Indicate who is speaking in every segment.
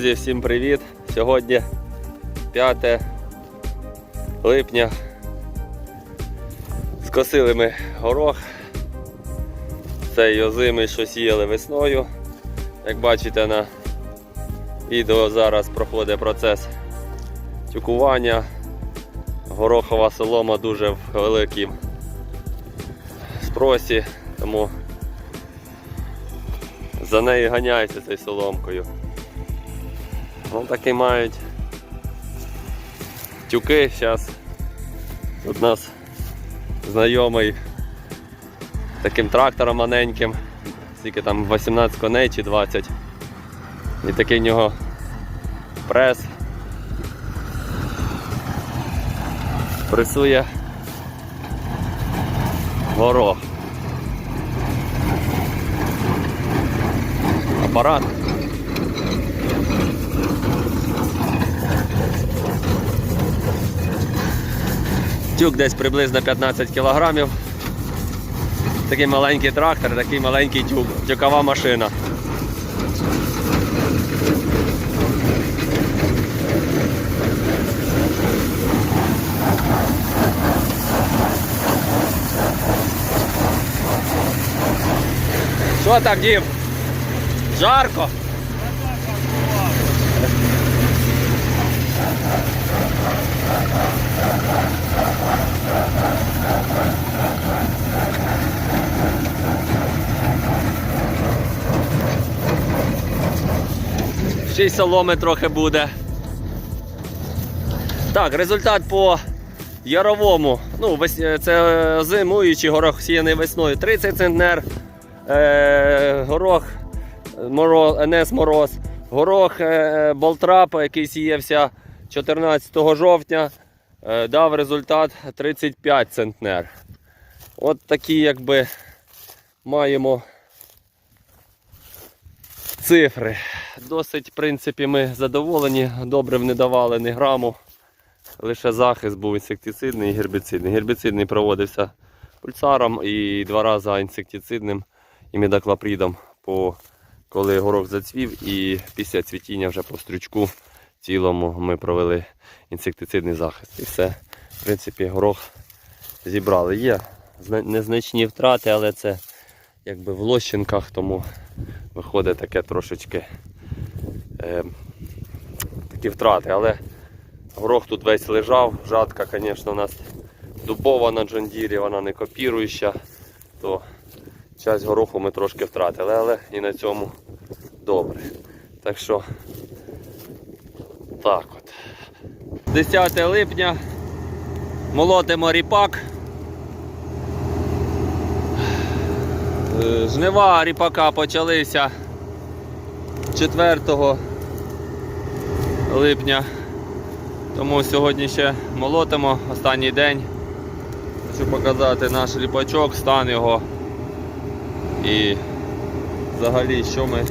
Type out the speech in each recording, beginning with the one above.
Speaker 1: Друзі, всім привіт! Сьогодні 5 липня. Скосили ми горох. Цей озимий, що сіяли весною. Як бачите на відео зараз проходить процес тюкування. Горохова солома дуже в великім спросі, тому за нею ганяються цією соломкою. Ну такі мають тюки зараз. Тут у нас знайомий таким трактором маленьким, скільки там 18 коней чи 20. І такий в нього прес. Пресує горох. Апарат. Тюк десь приблизно 15 кілограмів. Такий маленький трактор, такий маленький тюк, тюкова машина. Що так, дім? Жарко? Ще й соломи трохи буде. Так, результат по яровому. Ну, це зимуючий горох сіяний весною 30 центнер. Е, горох мороз, НС Мороз. Горох е, Болтрап, який сіявся 14 жовтня, е, дав результат 35 центнер. От такі якби маємо цифри. Досить, в принципі, ми задоволені, добре не давали ні граму. Лише захист був інсектицидний і гербіцидний. Гербіцидний проводився пульсаром і два рази інсектицидним і медоклапридом, по, коли горох зацвів і після цвітіння вже по стрючку цілому ми провели інсектицидний захист. І все. В принципі, горох зібрали. Є незначні втрати, але це якби в лощинках, тому виходить таке трошечки е, такі втрати. Але горох тут весь лежав, жатка, звісно, у нас дубова на джондірі, вона не копіруюча, то часть гороху ми трошки втратили, але і на цьому добре. Так що так от. 10 липня молотимо ріпак. Жнива ріпака почалися 4 липня. Тому сьогодні ще молотимо останній день. Хочу показати наш ріпачок, стан його і взагалі що ми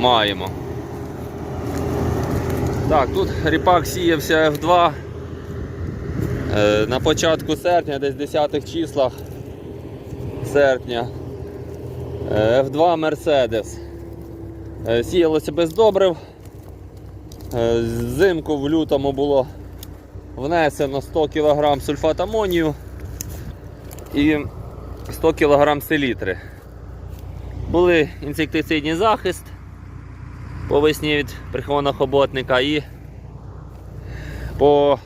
Speaker 1: маємо. Так, тут ріпак сіявся F2 Е, на початку серпня, десь 10 числах серпня. Е, F2 Mercedes. Е, Сіялося без добрив. Е, Взимку в лютому було внесено 100 кг сульфат амонію і 100 кг селітри. Були інсектицидний захист по весні від прихованого хоботника і по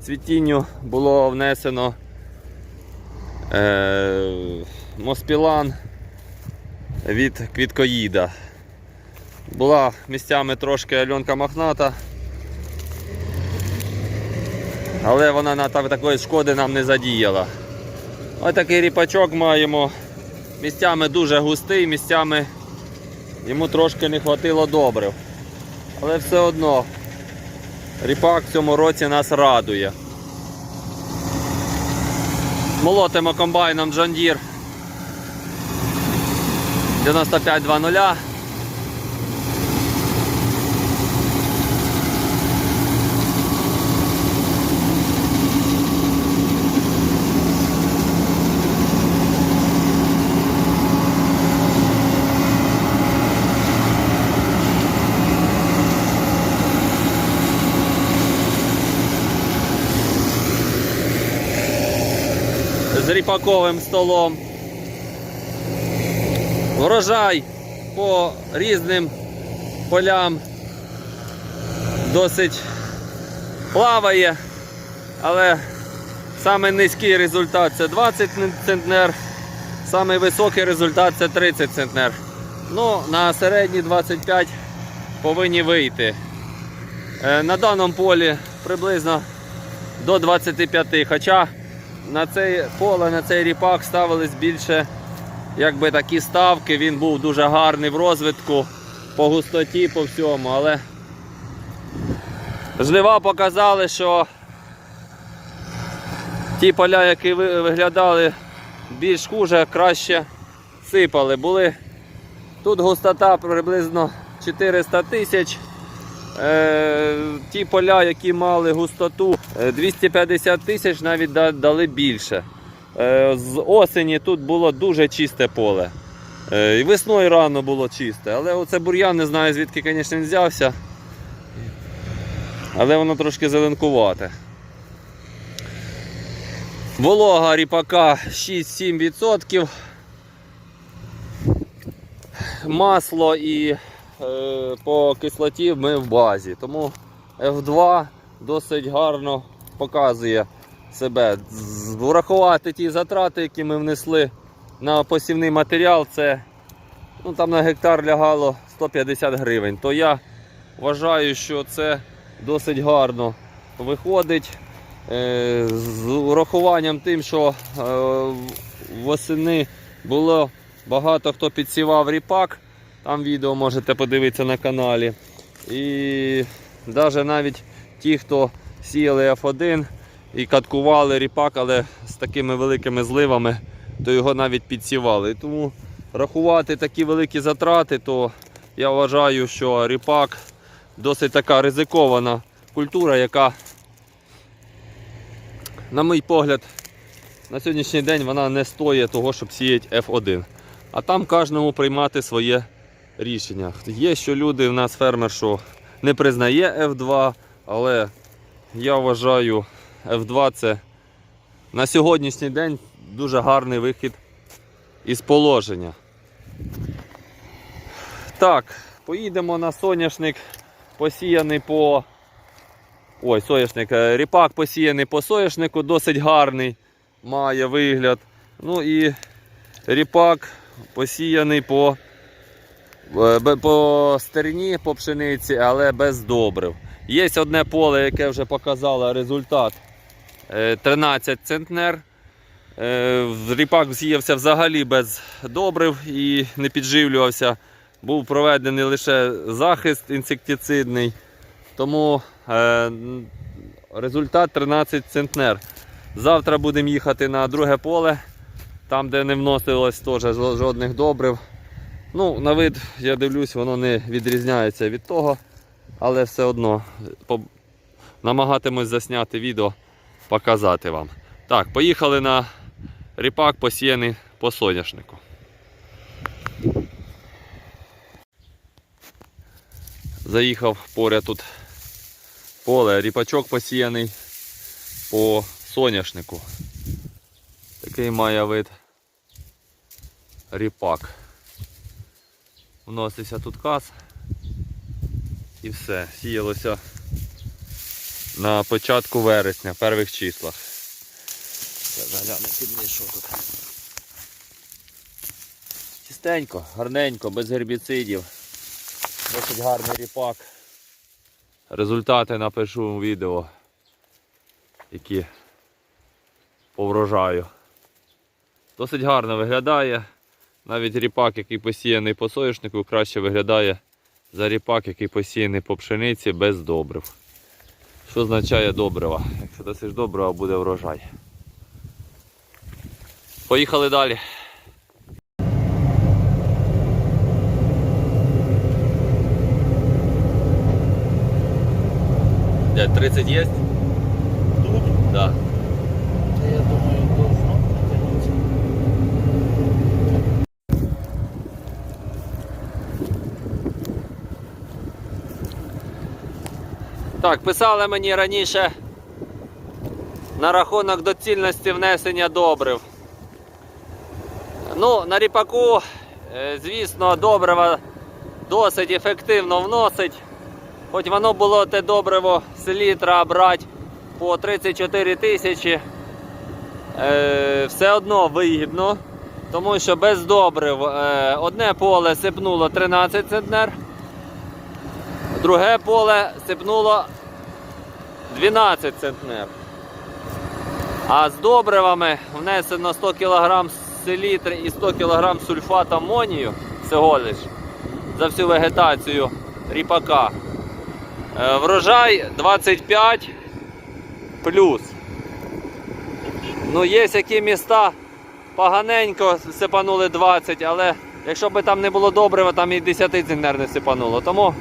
Speaker 1: цвітінню було внесено е, моспілан від квіткоїда. Була місцями трошки альонка мохната, але вона на такої шкоди нам не задіяла. Ось такий ріпачок маємо. Місцями дуже густий, місцями йому трошки не хватило добрив. Але все одно ріпак в цьому році нас радує. Молотимо комбайном John 95-2.0. З ріпаковим столом. Врожай по різним полям досить плаває, але самий низький результат це 20 центнер, самий високий результат це 30 центнер. Ну, на середні 25 повинні вийти. Е, На даному полі приблизно до 25, хоча на це поле, на цей ріпак ставились більше якби такі ставки, він був дуже гарний в розвитку по густоті, по всьому, але жнива показали, що ті поля, які виглядали більш хуже, краще сипали. Були тут густота приблизно 400 тисяч. Е, ті поля, які мали густоту е, 250 тисяч, навіть дали більше. Е, з осені тут було дуже чисте поле. Е, і весною рано було чисте. Але оце бур'ян не знаю звідки, звісно, він взявся. Але воно трошки зеленкувате. Волога ріпака 6-7%. Масло і е, по кислоті ми в базі. Тому F2 досить гарно показує себе. Врахувати ті затрати, які ми внесли на посівний матеріал, це ну, там на гектар лягало 150 гривень. То я вважаю, що це досить гарно виходить. Е, З урахуванням тим, що е, восени було багато хто підсівав ріпак. Там відео можете подивитися на каналі. І навіть навіть ті, хто сіяли F1 і каткували ріпак, але з такими великими зливами, то його навіть підсівали. Тому рахувати такі великі затрати, то я вважаю, що ріпак досить така ризикована культура, яка, на мій погляд, на сьогоднішній день вона не стоїть того, щоб сіяти F1. А там кожному приймати своє рішення. Є що люди в нас фермер, що не признає F2, але я вважаю, F2 це на сьогоднішній день дуже гарний вихід із положення. Так, поїдемо на соняшник, посіяний по. Ой, соняшник, е, ріпак посіяний по соняшнику, досить гарний, має вигляд. Ну і ріпак посіяний по, е, по стерні, по пшениці, але без добрив. Є одне поле, яке вже показало результат 13 центнер. Е, Ріпак з'ївся взагалі без добрив і не підживлювався. Був проведений лише захист інсектицидний. Тому е, результат 13 центнер. Завтра будемо їхати на друге поле, там, де не вносилось теж жодних добрив. Ну, на вид, я дивлюсь, воно не відрізняється від того, але все одно намагатимусь засняти відео, показати вам. Так, поїхали на ріпак посіяний по соняшнику. Заїхав поряд тут поле, ріпачок посіяний по соняшнику. Такий має вид ріпак. Вносився тут каз і все, сіялося на початку вересня, перших числах. Чистенько, гарненько, без гербіцидів. Досить гарний ріпак. Результати напишу у відео, які по врожаю. Досить гарно виглядає. Навіть ріпак, який посіяний по соняшнику, краще виглядає за ріпак, який посіяний по пшениці без добрив. Що означає добрива? Якщо досиш добрива, буде врожай. Поїхали далі. Дядь, 30 є?
Speaker 2: Тут,
Speaker 1: Да.
Speaker 2: та я думаю, должно потягнутися.
Speaker 1: Так, писали мені раніше на рахунок доцільності внесення добрив. Ну, на ріпаку, е, звісно, добриво досить ефективно вносить. Хоч воно було те добриво селітра брати по 34 тисячі, е, все одно вигідно, тому що без добрив е, одне поле сипнуло 13 центнер, друге поле сипнуло 12 центнер. А з добривами внесено 100 кг селітри і 100 кг сульфат амонію всього лиш за всю вегетацію ріпака. Е, Врожай 25 плюс. Ну, є які міста поганенько сипанули 20, але якщо б там не було добрива, там і 10 центнер не сипануло. Тому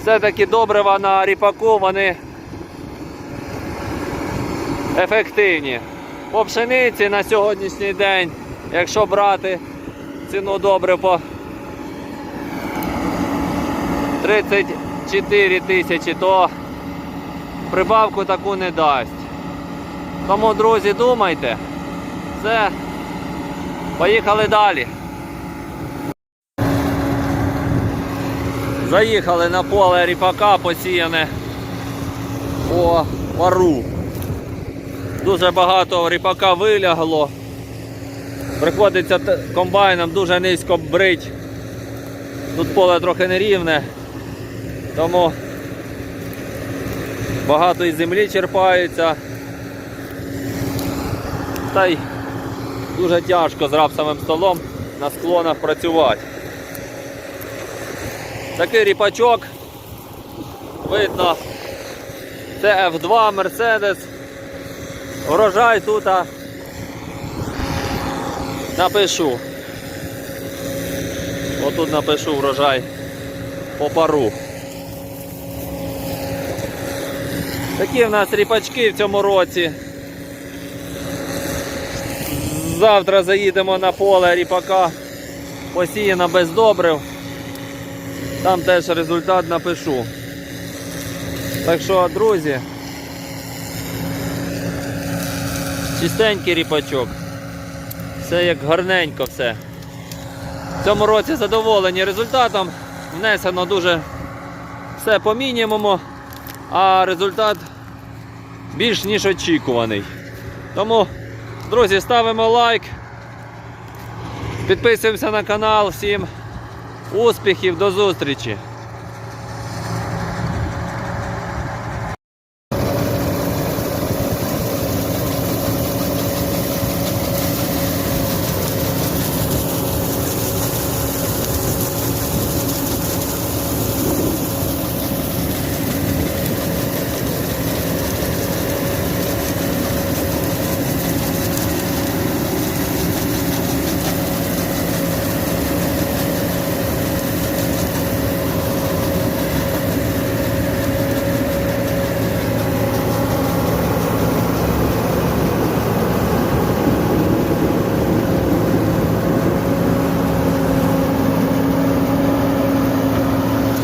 Speaker 1: все-таки добрива на ріпаку вони ефективні. По пшениці на сьогоднішній день, якщо брати ціну добрив по 34 тисячі, то прибавку таку не дасть. Тому, друзі, думайте. Все. Поїхали далі. Заїхали на поле ріпака посіяне по пару. Дуже багато ріпака вилягло. Приходиться комбайном дуже низько брить. Тут поле трохи нерівне, тому багато і землі черпається. Та й дуже тяжко з рапсовим столом на склонах працювати. Такий ріпачок. Видно, це F2 Mercedes. Урожай тут напишу. Отут напишу врожай по пару. Такі в нас ріпачки в цьому році. Завтра заїдемо на поле ріпака. Посіяно без добрив. Там теж результат напишу. Так що, друзі, чистенький ріпачок. Все як гарненько все. В цьому році задоволені результатом. Внесено дуже все по мінімуму, а результат більш ніж очікуваний. Тому, друзі, ставимо лайк. Підписуємося на канал. Всім успіхів, до зустрічі!